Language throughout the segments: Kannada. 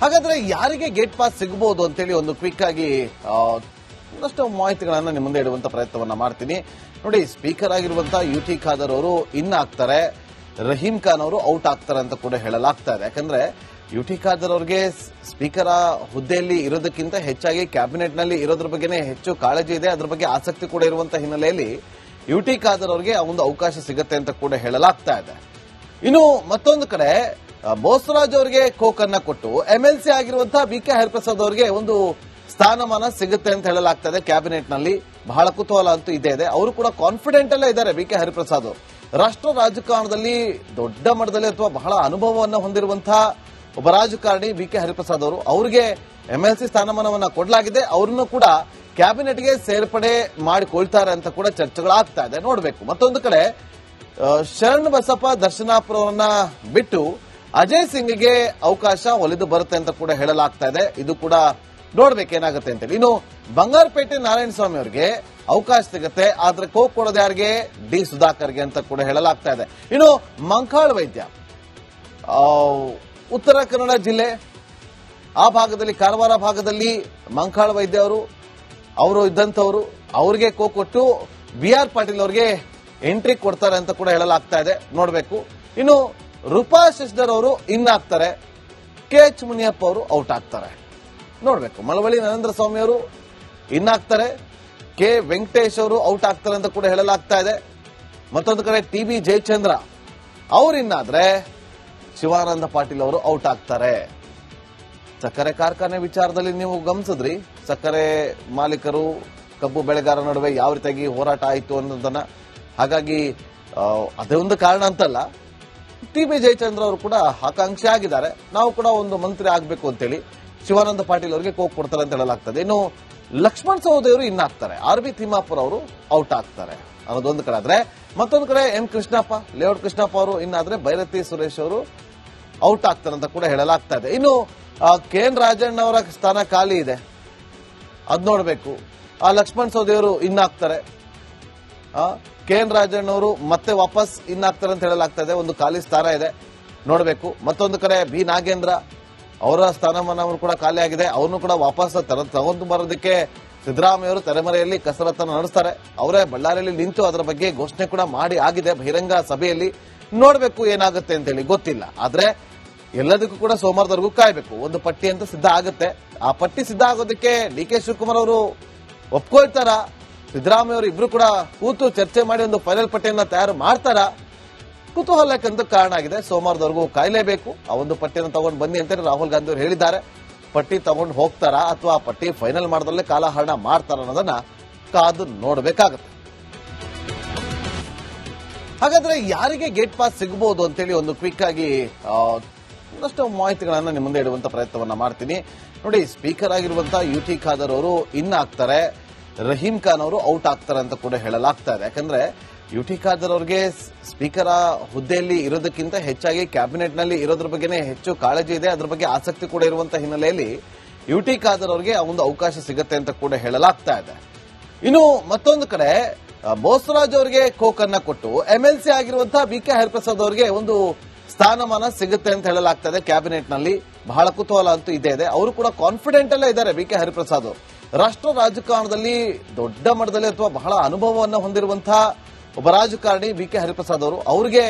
ಹಾಗಾದ್ರೆ ಯಾರಿಗೆ ಗೇಟ್ ಪಾಸ್ ಸಿಗಬಹುದು ಅಂತೇಳಿ ಒಂದು ಕ್ವಿಕ್ ಆಗಿ ಒಂದಷ್ಟು ಮಾಹಿತಿಗಳನ್ನ ನಿಮ್ಮ ಮುಂದೆ ಇಡುವಂತ ಪ್ರಯತ್ನವನ್ನ ಮಾಡ್ತೀನಿ. ನೋಡಿ ಸ್ಪೀಕರ್ ಆಗಿರುವಂತ ಯು ಟಿ ಖಾದರ್ ಅವರು ಇನ್ ಆಗ್ತಾರೆ. ರಹೀಂ ಖಾನ್ ಅವರು ಔಟ್ ಆಗ್ತಾರೆ ಅಂತ ಕೂಡ ಹೇಳಲಾಗ್ತಾ ಇದೆ. ಯಾಕಂದ್ರೆ ಯು ಟಿ ಖಾದರ್ ಅವರಿಗೆ ಸ್ಪೀಕರ್ ಹುದ್ದೆಯಲ್ಲಿ ಇರೋದಕ್ಕಿಂತ ಹೆಚ್ಚಾಗಿ ಕ್ಯಾಬಿನೆಟ್ನಲ್ಲಿ ಇರೋದ್ರ ಬಗ್ಗೆನೇ ಹೆಚ್ಚು ಕಾಳಜಿ ಇದೆ. ಅದ್ರ ಬಗ್ಗೆ ಆಸಕ್ತಿ ಕೂಡ ಇರುವಂತ ಹಿನ್ನೆಲೆಯಲ್ಲಿ ಯು ಟಿ ಖಾದರ್ ಅವರಿಗೆ ಆ ಒಂದು ಅವಕಾಶ ಸಿಗುತ್ತೆ ಅಂತ ಕೂಡ ಹೇಳಲಾಗ್ತಾ ಇದೆ. ಇನ್ನು ಮತ್ತೊಂದು ಕಡೆ ಬೋಸರಾಜ್ ಅವರಿಗೆ ಕೋಕನ್ನ ಕೊಟ್ಟು ಎಂ ಎಲ್ ಸಿ ಆಗಿರುವಂತಹ ಬಿ ಕೆ ಹರಿಪ್ರಸಾದ್ ಅವರಿಗೆ ಒಂದು ಸ್ಥಾನಮಾನ ಸಿಗುತ್ತೆ ಅಂತ ಹೇಳಲಾಗ್ತದೆ ಕ್ಯಾಬಿನೆಟ್ನಲ್ಲಿ ಬಹಳ ಕುತೂಹಲ ಅಂತೂ ಇದೇ, ಇದೆ. ಅವರು ಕೂಡ ಕಾನ್ಫಿಡೆಂಟ್ ಅಲ್ಲೇ ಇದ್ದಾರೆ ಬಿ ಕೆ ಹರಿಪ್ರಸಾದ್. ರಾಷ್ಟ್ರ ರಾಜಕಾರಣದಲ್ಲಿ ದೊಡ್ಡ ಮಟ್ಟದಲ್ಲಿ ಅಥವಾ ಬಹಳ ಅನುಭವವನ್ನು ಹೊಂದಿರುವಂತಹ ಒಬ್ಬ ರಾಜಕಾರಣಿ ಬಿ ಕೆ ಹರಿಪ್ರಸಾದ್ ಅವರು. ಅವರಿಗೆ ಎಂ ಎಲ್ ಸಿ ಸ್ಥಾನಮಾನವನ್ನ ಕೊಡಲಾಗಿದೆ. ಅವರನ್ನು ಕೂಡ ಕ್ಯಾಬಿನೆಟ್ಗೆ ಸೇರ್ಪಡೆ ಮಾಡಿಕೊಳ್ತಾರೆ ಅಂತ ಕೂಡ ಚರ್ಚೆಗಳಾಗ್ತಾ ಇದೆ. ನೋಡಬೇಕು. ಮತ್ತೊಂದು ಕಡೆ ಶರಣ್ ಬಸಪ್ಪ ದರ್ಶನಾಪುರವನ್ನ ಬಿಟ್ಟು ಅಜಯ್ ಸಿಂಗ್ಗೆ ಅವಕಾಶ ಒಲಿದು ಬರುತ್ತೆ ಅಂತ ಕೂಡ ಹೇಳಲಾಗ್ತಾ ಇದೆ. ಇದು ಕೂಡ ನೋಡ್ಬೇಕೇನಾಗುತ್ತೆ ಅಂತೇಳಿ. ಇನ್ನು ಬಂಗಾರಪೇಟೆ ನಾರಾಯಣ ಸ್ವಾಮಿ ಅವರಿಗೆ ಅವಕಾಶ ಸಿಗುತ್ತೆ, ಆದ್ರೆ ಕೋಕ್ ಕೊಡೋದು ಯಾರಿಗೆ? ಡಿ ಸುಧಾಕರ್ಗೆ ಅಂತ ಕೂಡ ಹೇಳಲಾಗ್ತಾ ಇದೆ. ಇನ್ನು ಮಂಕಾಳ್ ವೈದ್ಯ ಉತ್ತರ ಕನ್ನಡ ಜಿಲ್ಲೆ, ಆ ಭಾಗದಲ್ಲಿ, ಕಾರವಾರ ಭಾಗದಲ್ಲಿ ಮಂಕಾಳ್ ವೈದ್ಯ ಅವರು ಅವರು ಇದ್ದಂಥವರು, ಅವ್ರಿಗೆ ಕೋ ಕೊಟ್ಟು ಬಿ ಆರ್ ಪಾಟೀಲ್ ಅವರಿಗೆ ಎಂಟ್ರಿ ಕೊಡ್ತಾರೆ ಅಂತ ಕೂಡ ಹೇಳಲಾಗ್ತಾ ಇದೆ. ನೋಡಬೇಕು. ಇನ್ನು ರೂಪಾ ಶಶಿಧರ್ ಅವರು ಇನ್ ಆಗ್ತಾರೆ, ಕೆ ಎಚ್ ಮುನಿಯಪ್ಪ ಅವರು ಔಟ್ ಆಗ್ತಾರೆ. ನೋಡಬೇಕು, ಮಳವಳ್ಳಿ ನರೇಂದ್ರ ಸ್ವಾಮಿ ಅವರು ಇನ್ ಆಗ್ತಾರೆ, ಕೆ ವೆಂಕಟೇಶ್ ಅವರು ಔಟ್ ಆಗ್ತಾರೆ ಅಂತ ಕೂಡ ಹೇಳಲಾಗ್ತಾ ಇದೆ. ಮತ್ತೊಂದು ಕಡೆ ಟಿ ಬಿ ಜಯಚಂದ್ರ ಅವ್ರು ಇನ್ನಾದ್ರೆ ಶಿವಾನಂದ ಪಾಟೀಲ್ ಅವರು ಔಟ್ ಆಗ್ತಾರೆ. ಸಕ್ಕರೆ ಕಾರ್ಖಾನೆ ವಿಚಾರದಲ್ಲಿ ನೀವು ಗಮನಿಸಿದ್ರಿ, ಸಕ್ಕರೆ ಮಾಲೀಕರು ಕಬ್ಬು ಬೆಳೆಗಾರರ ನಡುವೆ ಯಾವ ರೀತಿಯಾಗಿ ಹೋರಾಟ ಆಯಿತು ಅನ್ನೋದನ್ನ. ಹಾಗಾಗಿ ಅದೇ ಒಂದು ಕಾರಣ ಅಂತಲ್ಲ ಟಿ ಬಿ ಜಯಚಂದ್ರ ಅವರು ಕೂಡ ಆಕಾಂಕ್ಷಿ ಆಗಿದ್ದಾರೆ. ನಾವು ಕೂಡ ಒಂದು ಮಂತ್ರಿ ಆಗಬೇಕು ಅಂತೇಳಿ ಶಿವಾನಂದ ಪಾಟೀಲ್ ಅವರಿಗೆ ಕೋಕ್ ಕೊಡ್ತಾರೆ ಅಂತ ಹೇಳಲಾಗ್ತದೆ. ಇನ್ನು ಲಕ್ಷ್ಮಣ್ ಸಹೋದಯರು ಇನ್ನಾಗ್ತಾರೆ. ಆರ್ ಬಿ ತಿಮ್ಮಾಪುರ ಅವರು ಔಟ್ ಆಗ್ತಾರೆ. ಅನ್ನೋದೊಂದು ಕಡೆ ಆದ್ರೆ ಮತ್ತೊಂದು ಕಡೆ ಎಂ ಕೃಷ್ಣಪ್ಪ, ಲೇಔಟ್ ಕೃಷ್ಣಪ್ಪ ಅವರು ಇನ್ನಾದ್ರೆ ಭೈರತಿ ಸುರೇಶ್ ಅವರು ಔಟ್ ಆಗ್ತಾರೆ ಅಂತ ಕೂಡ ಹೇಳಲಾಗ್ತಾ ಇದೆ. ಇನ್ನು ಕೆ ಎನ್ ರಾಜಣ್ಣ ಅವರ ಸ್ಥಾನ ಖಾಲಿ ಇದೆ. ಅದ್ ನೋಡ್ಬೇಕು. ಆ, ಲಕ್ಷ್ಮಣ್ ಸೌದಿಯವರು ಇನ್ನಾಗ್ತಾರೆ. ಕೆ ಎನ್ ರಾಜಣ್ಣವರು ಮತ್ತೆ ವಾಪಸ್ ಇನ್ನಾಗ್ತಾರೆ ಅಂತ ಹೇಳಲಾಗ್ತಾ ಇದೆ. ಒಂದು ಖಾಲಿ ಸ್ಥಾನ ಇದೆ. ನೋಡಬೇಕು. ಮತ್ತೊಂದು ಕಡೆ ಬಿ. ನಾಗೇಂದ್ರ ಅವರ ಸ್ಥಾನಮಾನವನ್ನು ಕೂಡ ಖಾಲಿ ಆಗಿದೆ. ಅವನು ಕೂಡ ವಾಪಸ್ ತಗೊಂಡು ಬರೋದಕ್ಕೆ ಸಿದ್ದರಾಮಯ್ಯವರು ತೆರೆಮರೆಯಲ್ಲಿ ಕಸರತ್ತನ್ನು ನಡೆಸ್ತಾರೆ. ಅವರೇ ಬಳ್ಳಾರಿಯಲ್ಲಿ ನಿಂತು ಅದರ ಬಗ್ಗೆ ಘೋಷಣೆ ಕೂಡ ಮಾಡಿ ಆಗಿದೆ ಬಹಿರಂಗ ಸಭೆಯಲ್ಲಿ. ನೋಡಬೇಕು ಏನಾಗುತ್ತೆ ಅಂತೇಳಿ. ಗೊತ್ತಿಲ್ಲ. ಆದ್ರೆ ಎಲ್ಲದಕ್ಕೂ ಕೂಡ ಸೋಮವಾರದವರೆಗೂ ಕಾಯಬೇಕು. ಒಂದು ಪಟ್ಟಿ ಅಂತ ಸಿದ್ಧ ಆಗುತ್ತೆ. ಆ ಪಟ್ಟಿ ಸಿದ್ಧ ಆಗೋದಕ್ಕೆ ಡಿ ಕೆ ಶಿವಕುಮಾರ್ ಅವರು ಒಪ್ಕೊಳ್ತಾರ? ಸಿದ್ದರಾಮಯ್ಯ ಅವರು ಇಬ್ರು ಕೂಡ ಕೂತು ಚರ್ಚೆ ಮಾಡಿ ಒಂದು ಫೈನಲ್ ಪಟ್ಟಿಯನ್ನ ತಯಾರು ಮಾಡ್ತಾರ? ಕುತೂಹಲಕ್ಕಂತೂ ಕಾರಣ ಆಗಿದೆ. ಸೋಮವಾರದವರೆಗೂ ಕಾಯಲೇಬೇಕು. ಆ ಒಂದು ಪಟ್ಟಿಯನ್ನು ತಗೊಂಡು ಬನ್ನಿ ಅಂತೇಳಿ ರಾಹುಲ್ ಗಾಂಧಿ ಅವರು ಹೇಳಿದ್ದಾರೆ. ಪಟ್ಟಿ ತಗೊಂಡು ಹೋಗ್ತಾರಾ ಅಥವಾ ಪಟ್ಟಿ ಫೈನಲ್ ಮಾಡದಲ್ಲೇ ಕಾಲಹರಣ ಮಾಡ್ತಾರ ಅನ್ನೋದನ್ನ ಕಾದು ನೋಡಬೇಕಾಗುತ್ತೆ. ಹಾಗಾದ್ರೆ ಯಾರಿಗೆ ಗೇಟ್ ಪಾಸ್ ಸಿಗಬಹುದು ಅಂತೇಳಿ ಒಂದು ಕ್ವಿಕ್ ಆಗಿ ಒಂದಷ್ಟು ಮಾಹಿತಿಗಳನ್ನ ನಿಮ್ಮ ಮುಂದೆ ಇಡುವಂತ ಪ್ರಯತ್ನವನ್ನ ಮಾಡ್ತೀನಿ. ನೋಡಿ ಸ್ಪೀಕರ್ ಆಗಿರುವಂತಹ ಯು ಟಿ ಖಾದರ್ ಅವರು ಇನ್ ಆಗ್ತಾರೆ. ರಹೀಂ ಖಾನ್ ಅವರು ಔಟ್ ಆಗ್ತಾರೆ ಅಂತ ಕೂಡ ಹೇಳಲಾಗ್ತಾ ಇದೆ. ಯಾಕಂದ್ರೆ ಯು ಟಿ ಖಾದರ್ ಅವರಿಗೆ ಸ್ಪೀಕರ್ ಹುದ್ದೆಯಲ್ಲಿ ಇರೋದಕ್ಕಿಂತ ಹೆಚ್ಚಾಗಿ ಕ್ಯಾಬಿನೆಟ್ನಲ್ಲಿ ಇರೋದ್ರ ಬಗ್ಗೆನೇ ಹೆಚ್ಚು ಕಾಳಜಿ ಇದೆ. ಅದ್ರ ಬಗ್ಗೆ ಆಸಕ್ತಿ ಕೂಡ ಇರುವಂತಹ ಹಿನ್ನೆಲೆಯಲ್ಲಿ ಯು ಟಿ ಖಾದರ್ ಅವರಿಗೆ ಆ ಒಂದು ಅವಕಾಶ ಸಿಗುತ್ತೆ ಅಂತ ಕೂಡ ಹೇಳಲಾಗ್ತಾ ಇದೆ. ಇನ್ನು ಮತ್ತೊಂದು ಕಡೆ ಬೋಸರಾಜ್ ಅವರಿಗೆ ಕೋಕನ್ನ ಕೊಟ್ಟು ಎಂ ಎಲ್ ಸಿ ಆಗಿರುವಂತಹ ಬಿ ಕೆ ಹರಿಪ್ರಸಾದ್ ಅವರಿಗೆ ಒಂದು ಸ್ಥಾನಮಾನ ಸಿಗುತ್ತೆ ಅಂತ ಹೇಳಲಾಗ್ತದೆ ಕ್ಯಾಬಿನೆಟ್ನಲ್ಲಿ ಬಹಳ ಕುತೂಹಲ ಅಂತೂ ಇದೇ. ಇದೆ. ಅವರು ಕೂಡ ಕಾನ್ಫಿಡೆಂಟ್ ಅಲ್ಲೇ ಇದ್ದಾರೆ ಬಿ ಕೆ ಹರಿಪ್ರಸಾದ್ ಅವರು. ರಾಷ್ಟ್ರ ರಾಜಕಾರಣದಲ್ಲಿ ದೊಡ್ಡ ಮಟ್ಟದಲ್ಲಿ ಅಥವಾ ಬಹಳ ಅನುಭವವನ್ನು ಹೊಂದಿರುವಂತಹ ಒಬ್ಬ ರಾಜಕಾರಣಿ ವಿ ಕೆ ಹರಿಪ್ರಸಾದ್ ಅವರು, ಅವರಿಗೆ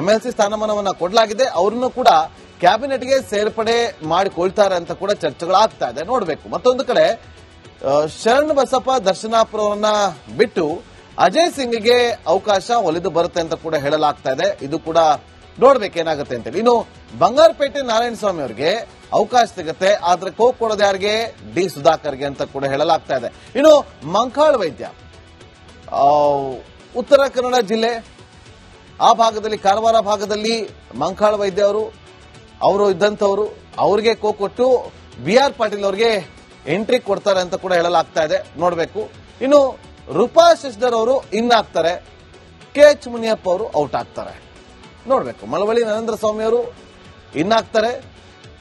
ಎಂಎಲ್ಸಿ ಸ್ಥಾನಮಾನವನ್ನ ಕೊಡಲಾಗಿದೆ. ಅವರನ್ನು ಕೂಡ ಕ್ಯಾಬಿನೆಟ್ಗೆ ಸೇರ್ಪಡೆ ಮಾಡಿಕೊಳ್ತಾರೆ ಅಂತ ಕೂಡ ಚರ್ಚೆಗಳಾಗ್ತಾ ಇದೆ. ನೋಡಬೇಕು. ಮತ್ತೊಂದು ಕಡೆ ಶರಣ್ ಬಸಪ್ಪ ದರ್ಶನಾಪುರವನ್ನ ಬಿಟ್ಟು ಅಜಯ್ ಸಿಂಗ್ಗೆ ಅವಕಾಶ ಒಲಿದು ಬರುತ್ತೆ ಅಂತ ಕೂಡ ಹೇಳಲಾಗ್ತಾ ಇದೆ. ಇದು ಕೂಡ ನೋಡ್ಬೇಕೇನಾಗುತ್ತೆ ಅಂತೇಳಿ. ಇನ್ನು ಬಂಗಾರಪೇಟೆ ನಾರಾಯಣ ಸ್ವಾಮಿ ಅವರಿಗೆ ಅವಕಾಶ ಸಿಗುತ್ತೆ, ಆದ್ರೆ ಕೋಕ್ ಕೊಡೋದು ಯಾರಿಗೆ? ಡಿ ಸುಧಾಕರ್ಗೆ ಅಂತ ಕೂಡ ಹೇಳಲಾಗ್ತಾ ಇದೆ. ಇನ್ನು ಮಂಕಾಳ್ ವೈದ್ಯ ಉತ್ತರ ಕನ್ನಡ ಜಿಲ್ಲೆ, ಆ ಭಾಗದಲ್ಲಿ, ಕಾರವಾರ ಭಾಗದಲ್ಲಿ ಮಂಕಾಳ್ ವೈದ್ಯ ಅವರು ಅವರು ಇದ್ದಂಥವರು, ಅವರಿಗೆ ಕೋ ಕೊಟ್ಟು ಬಿ ಆರ್ ಪಾಟೀಲ್ ಅವರಿಗೆ ಎಂಟ್ರಿ ಕೊಡ್ತಾರೆ ಅಂತ ಕೂಡ ಹೇಳಲಾಗ್ತಾ ಇದೆ. ನೋಡಬೇಕು. ಇನ್ನು ರೂಪಾ ಶಶಿಧರ್ ಅವರು ಇನ್ ಆಗ್ತಾರೆ. ಕೆ ಎಚ್ ಮುನಿಯಪ್ಪ ಅವರು ಔಟ್ ಆಗ್ತಾರೆ. ನೋಡಬೇಕು. ಮಳವಳ್ಳಿ ನರೇಂದ್ರ ಸ್ವಾಮಿ ಅವರು ಇನ್ ಆಗ್ತಾರೆ.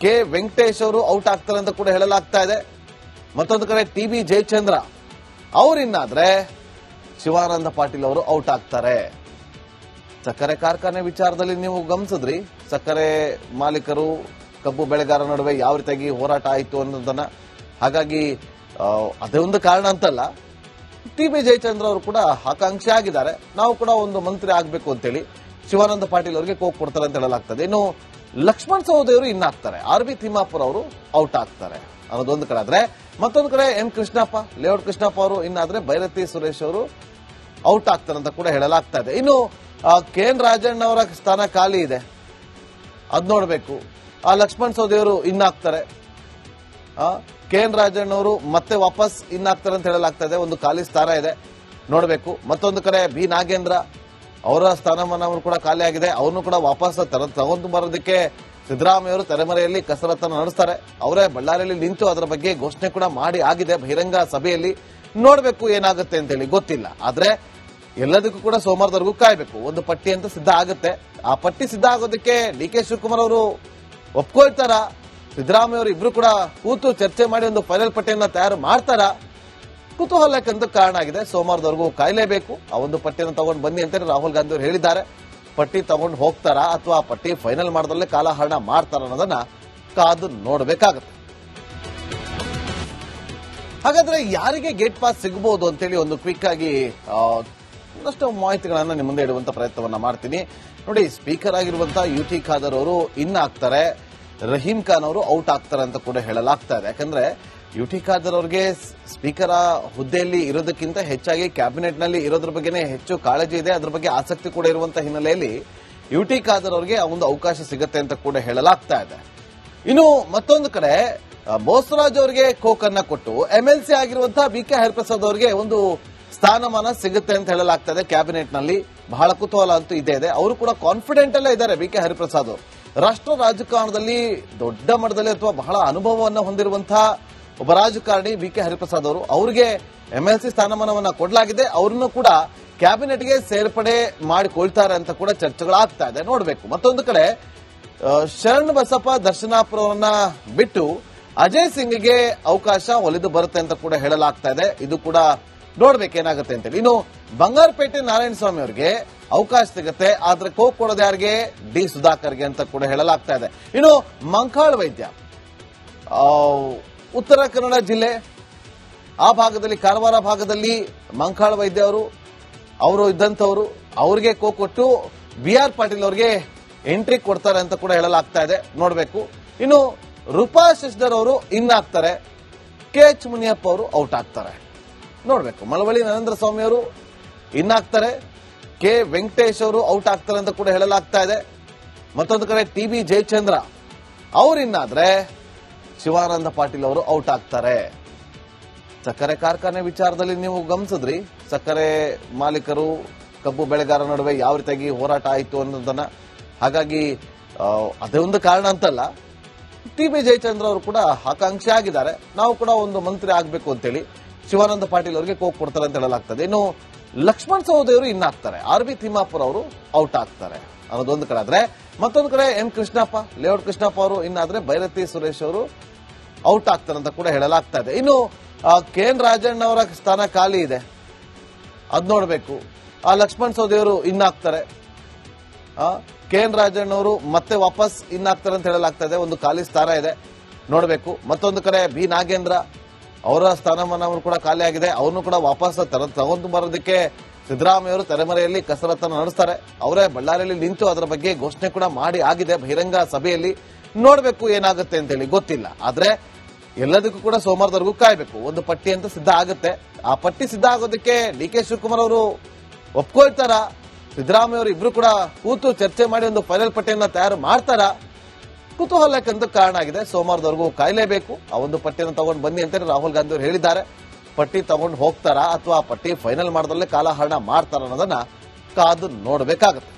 ಕೆ. ವೆಂಕಟೇಶ್ ಅವರು ಔಟ್ ಆಗ್ತಾರೆ ಅಂತ ಕೂಡ ಹೇಳಲಾಗ್ತಾ ಇದೆ. ಮತ್ತೊಂದು ಕಡೆ ಟಿ. ಬಿ ಜಯಚಂದ್ರ ಅವರಿನ್ನಾದ್ರೆ ಶಿವಾನಂದ ಪಾಟೀಲ್ ಅವರು ಔಟ್ ಆಗ್ತಾರೆ. ಸಕ್ಕರೆ ಕಾರ್ಖಾನೆ ವಿಚಾರದಲ್ಲಿ ನೀವು ಗಮನಿಸಿದ್ರಿ. ಸಕ್ಕರೆ ಮಾಲೀಕರು, ಕಬ್ಬು ಬೆಳೆಗಾರರ ನಡುವೆ ಯಾವ ರೀತಿಯಾಗಿ ಹೋರಾಟ ಆಯಿತು ಅನ್ನೋದನ್ನ. ಹಾಗಾಗಿ ಅದೇ ಒಂದು ಕಾರಣ ಅಂತಲ್ಲ. ಟಿ. ಬಿ ಜಯಚಂದ್ರ ಅವರು ಕೂಡ ಆಕಾಂಕ್ಷಿ ಆಗಿದ್ದಾರೆ. ನಾವು ಕೂಡ ಒಂದು ಮಂತ್ರಿ ಆಗಬೇಕು ಅಂತೇಳಿ ಶಿವಾನಂದ ಪಾಟೀಲ್ ಅವರಿಗೆ ಕೋಕ್ ಕೊಡ್ತಾರೆ ಅಂತ ಹೇಳಲಾಗ್ತದೆ. ಇನ್ನು ಲಕ್ಷ್ಮಣ್ ಸಹೋದೇವರು ಇನ್ ಆಗ್ತಾರೆ. ಆರ್ ಬಿ ತಿಮ್ಮಾಪುರ ಅವರು ಔಟ್ ಆಗ್ತಾರೆ. ಅನ್ನೋದೊಂದು ಕಡೆ ಆದ್ರೆ ಮತ್ತೊಂದು ಕಡೆ ಎಂ ಕೃಷ್ಣಪ್ಪ, ಲೇಔಟ್ ಕೃಷ್ಣಪ್ಪ ಅವರು ಇನ್ನಾದ್ರೆ ಭೈರತಿ ಸುರೇಶ್ ಅವರು ಔಟ್ ಆಗ್ತಾರೆ ಅಂತ ಕೂಡ ಹೇಳಲಾಗ್ತಾ ಇದೆ. ಇನ್ನು ಕೆ ಎನ್ ರಾಜಣ್ಣ ಅವರ ಸ್ಥಾನ ಖಾಲಿ ಇದೆ. ಅದ್ ನೋಡ್ಬೇಕು. ಆ, ಲಕ್ಷ್ಮಣ್ ಸೌದಿಯವರು ಇನ್ನಾಗ್ತಾರೆ ಕೆ ಎನ್ ರಾಜಣ್ಣವರು ಮತ್ತೆ ವಾಪಸ್ ಇನ್ನಾಗ್ತಾರೆ ಅಂತ ಹೇಳಲಾಗ್ತಾ ಇದೆ. ಒಂದು ಖಾಲಿ ಸ್ಥಾನ ಇದೆ. ನೋಡಬೇಕು. ಮತ್ತೊಂದು ಕಡೆ ಬಿ ನಾಗೇಂದ್ರ ಅವರ ಸ್ಥಾನಮಾನವನ್ನು ಕೂಡ ಖಾಲಿ ಆಗಿದೆ. ಅವನು ಕೂಡ ವಾಪಸ್ ತಗೊಂಡು ಬರೋದಕ್ಕೆ ಸಿದ್ದರಾಮಯ್ಯವರು ತೆರೆಮರೆಯಲ್ಲಿ ಕಸರತ್ತನ್ನು ನಡೆಸ್ತಾರೆ. ಅವರೇ ಬಳ್ಳಾರಿಯಲ್ಲಿ ನಿಂತು ಅದರ ಬಗ್ಗೆ ಘೋಷಣೆ ಕೂಡ ಮಾಡಿ ಆಗಿದೆ ಬಹಿರಂಗ ಸಭೆಯಲ್ಲಿ. ನೋಡಬೇಕು ಏನಾಗುತ್ತೆ ಅಂತೇಳಿ ಗೊತ್ತಿಲ್ಲ. ಆದ್ರೆ ಎಲ್ಲದಕ್ಕೂ ಕೂಡ ಸೋಮವಾರದವರೆಗೂ ಕಾಯಬೇಕು. ಒಂದು ಪಟ್ಟಿ ಅಂತ ಸಿದ್ಧ ಆಗುತ್ತೆ. ಆ ಪಟ್ಟಿ ಸಿದ್ಧ ಆಗೋದಕ್ಕೆ ಡಿ ಕೆ ಶಿವಕುಮಾರ್ ಅವರು ಒಪ್ಕೊಳ್ತಾರ? ಸಿದ್ದರಾಮಯ್ಯ ಅವರು ಇಬ್ರು ಕೂಡ ಕೂತು ಚರ್ಚೆ ಮಾಡಿ ಒಂದು ಫೈನಲ್ ಪಟ್ಟಿಯನ್ನ ತಯಾರು ಮಾಡ್ತಾರ? ಕುತೂಹಲಕ್ಕಂತೂ ಕಾರಣ ಆಗಿದೆ. ಸೋಮವಾರದವರೆಗೂ ಕಾಯಲೇಬೇಕು. ಆ ಒಂದು ಪಟ್ಟಿಯನ್ನು ತಗೊಂಡು ಬನ್ನಿ ಅಂತೇಳಿ ರಾಹುಲ್ ಗಾಂಧಿ ಅವರು ಹೇಳಿದ್ದಾರೆ. ಪಟ್ಟಿ ತಗೊಂಡು ಹೋಗ್ತಾರಾ ಅಥವಾ ಪಟ್ಟಿ ಫೈನಲ್ ಮಾಡಿದ್ರಲ್ಲೇ ಕಾಲಹರಣ ಮಾಡ್ತಾರ ಅನ್ನೋದನ್ನ ಕಾದು ನೋಡಬೇಕಾಗುತ್ತೆ. ಹಾಗಾದ್ರೆ ಯಾರಿಗೆ ಗೇಟ್ ಪಾಸ್ ಸಿಗಬಹುದು ಅಂತೇಳಿ ಒಂದು ಕ್ವಿಕ್ ಆಗಿ ಒಂದಷ್ಟು ಮಾಹಿತಿಗಳನ್ನ ನಿಮ್ಮ ಮುಂದೆ ಇಡುವಂತ ಪ್ರಯತ್ನವನ್ನ ಮಾಡ್ತೀನಿ. ನೋಡಿ ಸ್ಪೀಕರ್ ಆಗಿರುವಂತಹ ಯು ಟಿ ಖಾದರ್ ಅವರು ಇನ್ ಆಗ್ತಾರೆ. ರಹೀಂ ಖಾನ್ ಅವರು ಔಟ್ ಆಗ್ತಾರೆ ಅಂತ ಕೂಡ ಹೇಳಲಾಗ್ತಾ ಇದೆ. ಯಾಕಂದ್ರೆ ಯು ಟಿ ಖಾದರ್ ಅವರಿಗೆ ಸ್ಪೀಕರ್ ಹುದ್ದೆಯಲ್ಲಿ ಇರೋದಕ್ಕಿಂತ ಹೆಚ್ಚಾಗಿ ಕ್ಯಾಬಿನೆಟ್ನಲ್ಲಿ ಇರೋದ್ರ ಬಗ್ಗೆನೇ ಹೆಚ್ಚು ಕಾಳಜಿ ಇದೆ. ಅದ್ರ ಬಗ್ಗೆ ಆಸಕ್ತಿ ಕೂಡ ಇರುವಂತಹ ಹಿನ್ನೆಲೆಯಲ್ಲಿ ಯು ಟಿ ಖಾದರ್ ಅವರಿಗೆ ಆ ಒಂದು ಅವಕಾಶ ಸಿಗುತ್ತೆ ಅಂತ ಕೂಡ ಹೇಳಲಾಗ್ತಾ ಇದೆ. ಇನ್ನು ಮತ್ತೊಂದು ಕಡೆ ಬೋಸರಾಜ್ ಅವರಿಗೆ ಕೋಕನ್ನ ಕೊಟ್ಟು ಎಂ ಎಲ್ ಸಿ ಆಗಿರುವಂತಹ ಬಿ ಕೆ ಹರಿಪ್ರಸಾದ್ ಅವರಿಗೆ ಒಂದು ಸ್ಥಾನಮಾನ ಸಿಗುತ್ತೆ ಅಂತ ಹೇಳಲಾಗ್ತದೆ ಕ್ಯಾಬಿನೆಟ್ನಲ್ಲಿ ಬಹಳ ಕುತೂಹಲ ಅಂತೂ ಇದೇ, ಇದೆ. ಅವರು ಕೂಡ ಕಾನ್ಫಿಡೆಂಟ್ ಅಲ್ಲೇ ಇದ್ದಾರೆ ಬಿ ಕೆ ಹರಿಪ್ರಸಾದ್ ರಾಷ್ಟ್ರ ರಾಜಕಾರಣದಲ್ಲಿ ದೊಡ್ಡ ಮಟ್ಟದಲ್ಲಿ ಅಥವಾ ಬಹಳ ಅನುಭವವನ್ನು ಹೊಂದಿರುವಂತಹ ಒಬ್ಬ ರಾಜಕಾರಣಿ ವಿ ಕೆ ಹರಿಪ್ರಸಾದ್ ಅವರು ಅವರಿಗೆ ಎಂ ಎಲ್ ಸಿ ಸ್ಥಾನಮಾನವನ್ನ ಕೊಡಲಾಗಿದೆ. ಅವರನ್ನು ಕೂಡ ಕ್ಯಾಬಿನೆಟ್ಗೆ ಸೇರ್ಪಡೆ ಮಾಡಿಕೊಳ್ತಾರೆ ಅಂತ ಕೂಡ ಚರ್ಚೆಗಳಾಗ್ತಾ ಇದೆ. ನೋಡಬೇಕು. ಮತ್ತೊಂದು ಕಡೆ ಶರಣ್ ಬಸಪ್ಪ ದರ್ಶನಾಪುರವನ್ನ ಬಿಟ್ಟು ಅಜಯ್ ಸಿಂಗ್ಗೆ ಅವಕಾಶ ಒಲಿದು ಬರುತ್ತೆ ಅಂತ ಕೂಡ ಹೇಳಲಾಗ್ತಾ ಇದೆ. ಇದು ಕೂಡ ನೋಡ್ಬೇಕೇನಾಗುತ್ತೆ ಅಂತೇಳಿ. ಇನ್ನು ಬಂಗಾರಪೇಟೆ ನಾರಾಯಣ ಸ್ವಾಮಿ ಅವರಿಗೆ ಅವಕಾಶ ಸಿಗುತ್ತೆ. ಆದ್ರೆ ಕೋಕ್ ಕೊಡೋದು ಯಾರಿಗೆ? ಡಿ ಸುಧಾಕರ್ಗೆ ಅಂತ ಕೂಡ ಹೇಳಲಾಗ್ತಾ ಇದೆ. ಇನ್ನು ಮಂಕಾಳ್ ವೈದ್ಯ ಉತ್ತರ ಕನ್ನಡ ಜಿಲ್ಲೆ, ಆ ಭಾಗದಲ್ಲಿ, ಕಾರವಾರ ಭಾಗದಲ್ಲಿ ಮಂಕಾಳ ವೈದ್ಯ ಅವರು ಅವರು ಇದ್ದಂಥವರು, ಅವರಿಗೆ ಕೋ ಕೊಟ್ಟು ಬಿ ಆರ್ ಪಾಟೀಲ್ ಅವರಿಗೆ ಎಂಟ್ರಿ ಕೊಡ್ತಾರೆ ಅಂತ ಕೂಡ ಹೇಳಲಾಗ್ತಾ ಇದೆ. ನೋಡಬೇಕು. ಇನ್ನು ರೂಪಾ ಶಶಿಧರ್ ಅವರು ಇನ್ ಆಗ್ತಾರೆ. ಕೆ ಎಚ್ ಮುನಿಯಪ್ಪ ಅವರು ಔಟ್ ಆಗ್ತಾರೆ. ನೋಡಬೇಕು. ಮಳವಳ್ಳಿ ನರೇಂದ್ರ ಸ್ವಾಮಿ ಅವರು ಇನ್ ಆಗ್ತಾರೆ. ಕೆ ವೆಂಕಟೇಶ್ ಅವರು ಔಟ್ ಆಗ್ತಾರೆ ಅಂತ ಕೂಡ ಹೇಳಲಾಗ್ತಾ ಇದೆ. ಮತ್ತೊಂದು ಕಡೆ ಟಿ ಬಿ ಜಯಚಂದ್ರ ಅವ್ರು ಇನ್ನಾದ್ರೆ ಶಿವಾನಂದ ಪಾಟೀಲ್ ಅವರು ಔಟ್ ಆಗ್ತಾರೆ. ಸಕ್ಕರೆ ಕಾರ್ಖಾನೆ ವಿಚಾರದಲ್ಲಿ ನೀವು ಗಮನಿಸಿದ್ರಿ? ಸಕ್ಕರೆ ಮಾಲೀಕರು ಕಬ್ಬು ಬೆಳೆಗಾರರ ನಡುವೆ ಯಾವ ರೀತಿಯಾಗಿ ಹೋರಾಟ ಆಯಿತು ಅನ್ನೋದನ್ನ. ಹಾಗಾಗಿ ಅದೇ ಒಂದು ಕಾರಣ ಅಂತಲ್ಲ ಟಿ ಬಿ ಜಯಚಂದ್ರ ಅವರು ಕೂಡ ಆಕಾಂಕ್ಷೆ ಆಗಿದ್ದಾರೆ. ನಾವು ಕೂಡ ಒಂದು ಮಂತ್ರಿ ಆಗಬೇಕು ಅಂತೇಳಿ ಶಿವಾನಂದ ಪಾಟೀಲ್ ಅವರಿಗೆ ಕೋಕ್ ಕೊಡ್ತಾರೆ ಅಂತ ಹೇಳಲಾಗ್ತದೆ. ಇನ್ನು ಲಕ್ಷ್ಮಣ್ ಸಹೋದಯರು ಇನ್ನಾಗ್ತಾರೆ ಆರ್ ಬಿ ತಿಮ್ಮಾಪುರ ಅವರು ಔಟ್ ಆಗ್ತಾರೆ. ಅನ್ನೋದೊಂದು ಕಡೆ ಆದ್ರೆ, ಮತ್ತೊಂದು ಕಡೆ ಎಂ ಕೃಷ್ಣಪ್ಪ, ಲೇಔಟ್ ಕೃಷ್ಣಪ್ಪ ಅವರು ಇನ್ನಾದ್ರೆ ಭೈರತಿ ಸುರೇಶ್ ಅವರು ಔಟ್ ಆಗ್ತಾರೆ ಅಂತ ಕೂಡ ಹೇಳಲಾಗ್ತಾ ಇದೆ. ಇನ್ನು ಕೆ ಎನ್ ರಾಜಣ್ಣ ಅವರ ಸ್ಥಾನ ಖಾಲಿ ಇದೆ. ಅದ್ ನೋಡಬೇಕು. ಆ, ಲಕ್ಷ್ಮಣ್ ಸೌದಿಯವರು ಇನ್ನಾಗ್ತಾರೆ. ಕೆ ಎನ್ ರಾಜಣ್ಣ ಅವರು ಮತ್ತೆ ವಾಪಸ್ ಇನ್ನಾಗ್ತಾರೆ ಅಂತ ಹೇಳಲಾಗ್ತಾ ಇದೆ. ಒಂದು ಖಾಲಿ ಸ್ಥಾನ ಇದೆ. ನೋಡಬೇಕು. ಮತ್ತೊಂದು ಕಡೆ ಬಿ. ನಾಗೇಂದ್ರ ಅವರ ಸ್ಥಾನಮಾನವನ್ನು ಕೂಡ ಖಾಲಿ ಆಗಿದೆ. ಅವನು ಕೂಡ ವಾಪಸ್ ತಗೊಂಡು ಬರೋದಕ್ಕೆ ಸಿದ್ದರಾಮಯ್ಯವರು ತೆರೆಮರೆಯಲ್ಲಿ ಕಸರತ್ತನ್ನು ನಡೆಸ್ತಾರೆ. ಅವರೇ ಬಳ್ಳಾರಿಯಲ್ಲಿ ನಿಂತು ಅದರ ಬಗ್ಗೆ ಘೋಷಣೆ ಕೂಡ ಮಾಡಿ ಆಗಿದೆ ಬಹಿರಂಗ ಸಭೆಯಲ್ಲಿ. ನೋಡಬೇಕು ಏನಾಗುತ್ತೆ ಅಂತೇಳಿ. ಗೊತ್ತಿಲ್ಲ. ಆದ್ರೆ ಎಲ್ಲದಕ್ಕೂ ಕೂಡ ಸೋಮವಾರದವರೆಗೂ ಕಾಯಬೇಕು. ಒಂದು ಪಟ್ಟಿ ಅಂತ ಸಿದ್ಧ ಆಗುತ್ತೆ. ಆ ಪಟ್ಟಿ ಸಿದ್ಧ ಆಗೋದಕ್ಕೆ ಡಿ ಕೆ ಶಿವಕುಮಾರ್ ಅವರು ಒಪ್ಕೊಳ್ತಾರ? ಸಿದ್ದರಾಮಯ್ಯ ಅವರು ಇಬ್ರು ಕೂಡ ಕೂತು ಚರ್ಚೆ ಮಾಡಿ ಒಂದು ಫೈನಲ್ ಪಟ್ಟಿಯನ್ನ ತಯಾರು ಮಾಡ್ತಾರ? ಕುತೂಹಲಕ್ಕಂತೂ ಕಾರಣ ಆಗಿದೆ. ಸೋಮವಾರದವರೆಗೂ ಕಾಯಲೇಬೇಕು. ಆ ಒಂದು ಪಟ್ಟಿಯನ್ನು ತಗೊಂಡು ಬನ್ನಿ ಅಂತೇಳಿ ರಾಹುಲ್ ಗಾಂಧಿ ಅವರು ಹೇಳಿದ್ದಾರೆ. ಪಟ್ಟಿ ತಗೊಂಡು ಹೋಗ್ತಾರಾ ಅಥವಾ ಆ ಪಟ್ಟಿ ಫೈನಲ್ ಮಾಡದಲ್ಲೇ ಕಾಲಹರಣ ಮಾಡ್ತಾರ ಅನ್ನೋದನ್ನ ಕಾದು ನೋಡಬೇಕಾಗುತ್ತೆ.